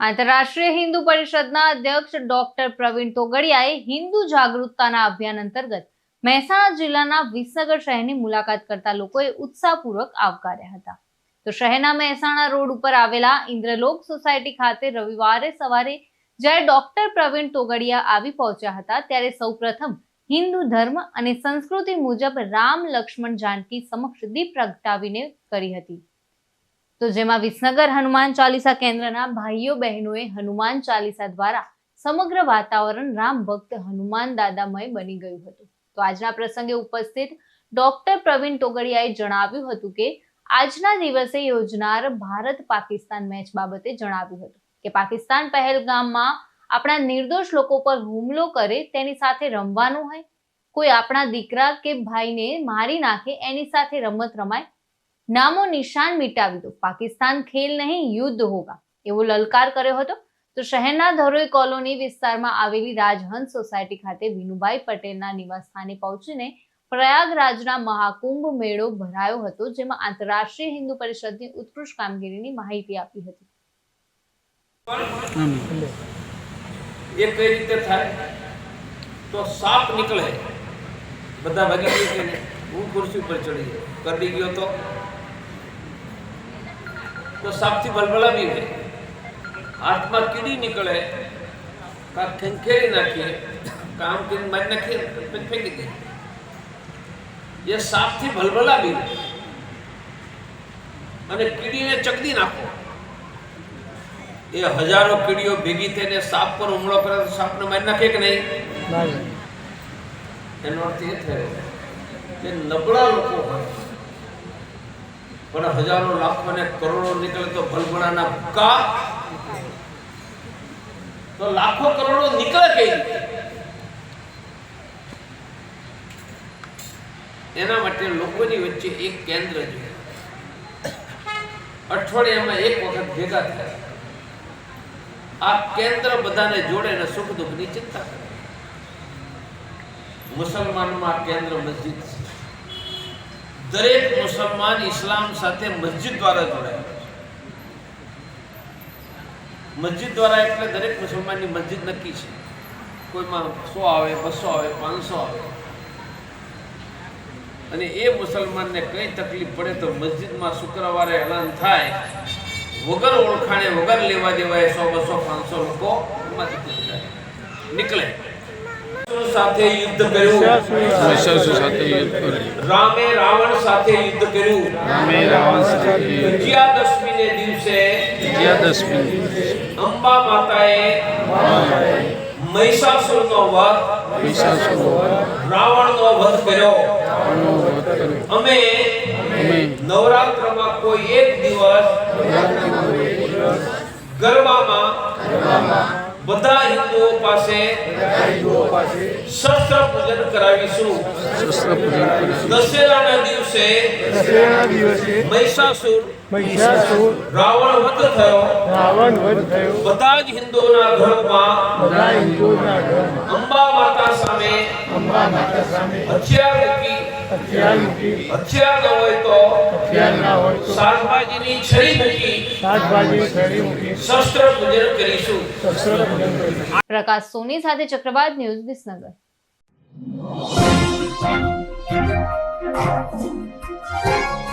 આંતરરાષ્ટ્રીય હિન્દુ પરિષદના અધ્યક્ષ ડોક્ટર પ્રવીણ તોગડિયાએ હિન્દુ જાગૃતતાના અભિયાન અંતર્ગત મહેસાણા જિલ્લાના વિસનગર શહેરની મુલાકાત કરતા લોકોએ ઉત્સાહપૂર્વક આવકાર્યા હતા. તો શહેરના મહેસાણા રોડ ઉપર આવેલા ઇન્દ્રલોક સોસાયટી ખાતે રવિવારે સવારે જ્યારે ડોક્ટર પ્રવીણ તોગડિયા આવી પહોંચ્યા હતા, ત્યારે સૌપ્રથમ હિન્દુ ધર્મ અને સંસ્કૃતિ મુજબ રામ લક્ષ્મણ જાનકી સમક્ષ દીપ પ્રગટાવીને કરી હતી. તો જેમાં વિસનગર હનુમાન ચાલીસા કેન્દ્રના ભાઈઓ બહેનોએ હનુમાન ચાલીસા દ્વારા સમગ્ર વાતાવરણ રામ ભક્ત હનુમાન દાદામય બની ગયું હતું. તો આજના પ્રસંગે ઉપસ્થિત ડોક્ટર પ્રવીણ તોગડિયાએ જણાવ્યું હતું કે, આજના દિવસે યોજનાર ભારત પાકિસ્તાન મેચ બાબતે જણાવ્યું હતું કે, પાકિસ્તાન પહેલગામમાં આપણા નિર્દોષ લોકો પર હુમલો કરે તેની સાથે રમવાનું હોય, કોઈ આપણા દીકરા કે ભાઈને મારી નાખે એની સાથે રમત રમાય નામો નિશાન મિટાવી દો. પાકિસ્તાન ખેલ નહીં, યુદ્ધ હોગા. એવો લલકાર કર્યો હતો. તો શહેરના ધરોઈ કોલોની વિસ્તારમાં આવેલી રાજહંસ સોસાયટી ખાતે વિનુભાઈ પટેલના નિવાસસ્થાને પહોંચીને પ્રયાગરાજના મહાકુંભ મેળો ભરાયો હતો, જેમાં આંતરરાષ્ટ્રીય હિન્દુ પરિષદની ઉત્કૃષ્ટ કામગીરીની માહિતી આપી હતી. એ કઈ રીતે થાય? તો સાપ નીકળે. બધા ભાગી ગઈ હું ખુરશી ઉપર ચડી ગયો. કરડી ગયો તો? તો સાપથી ભલભલા બી ગઈ હાથમાં કીડી નીકળે કાં ખેંખેરી નાખીએ કામ કરીને મારી નાખીએ પછી ફેંકી દે. એ સાપથી ભલભલા બી અને કીડીને ચકદી નાખો. એ હજારો કીડીઓ ભેગી થઈને સાપ પર હુમલો કરે તો સાપને મારી નાખે કે નહીં? એનો અર્થ એ થયો કે નબળા લોકો હોય. પણ હજારો લાખો ને કરોડો નીકળે તો ભલભલાના ભૂકા. તો લાખો કરોડો નીકળે કઈ એના માટે લોકોની વચ્ચે એક કેન્દ્ર જોઈએ અઠવાડિયામાં એક વખત ભેગા થાય. આ કેન્દ્ર બધાને જોડે અને સુખ દુઃખની ચિંતા કરે. મુસલમાનમાં કેન્દ્ર મસ્જિદ છે. દરેક મુસલમાન ઇસ્લામ સાથે મસ્જિદ દ્વારા જોડાયેલો છે. મસ્જિદ દ્વારા એટલે દરેક મુસલમાનની મસ્જિદ નક્કી છે. કોઈમાં સો આવે, બસો આવે, પાંચસો આવે. અને એ મુસલમાનને કઈ તકલીફ પડે તો મસ્જિદમાં શુક્રવારે એલાન થાય, વગર ઓળખાણે વગર લેવા દેવાય સો, બસો, પાંચસો લોકો. નીકળે. સાથે યુદ્ધ કર્યું. મહિષાસુર સાથે યુદ્ધ કર્યું. રામે રાવણ સાથે યુદ્ધ કર્યું. રામે રાવણ સાથે વિજયાદશમી ને દિવસે વિજયાદશમી અંબા માતાએ મહિષાસુરનો વધ મહિષાસુર રાવણનો વધ કર્યો. વધ કર્યો. અમે અમે નવરાત્રમાં કોઈ એક દિવસ ગરબામાં બધા હિન્દુઓ પાસે શસ્ત્ર પૂજન કરાવીશું. શસ્ત્ર પૂજન દશેરાના દિવસે દશેરાના દિવસે મહિષાસુર મહિષાસુર રાવણ વધ થયો. રાવણ વધ થયો. બધા જ હિન્દુઓના ઘરમાં બધા હિન્દુઓના ઘરમાં અંબા માતા સામે અંબા માતા સામે હથિયાર મૂકી હથિયાર ન હોય તો હથિયાર ના હોય તો શાકભાજીની છરી મૂકી શાકભાજી ખરી મૂકી શસ્ત્ર પૂજન કરીશું શસ્ત્ર પૂજન કરીશું પ્રકાશ સોની સાથે ચક્રવાત ન્યૂઝ વિસનગર Thank you.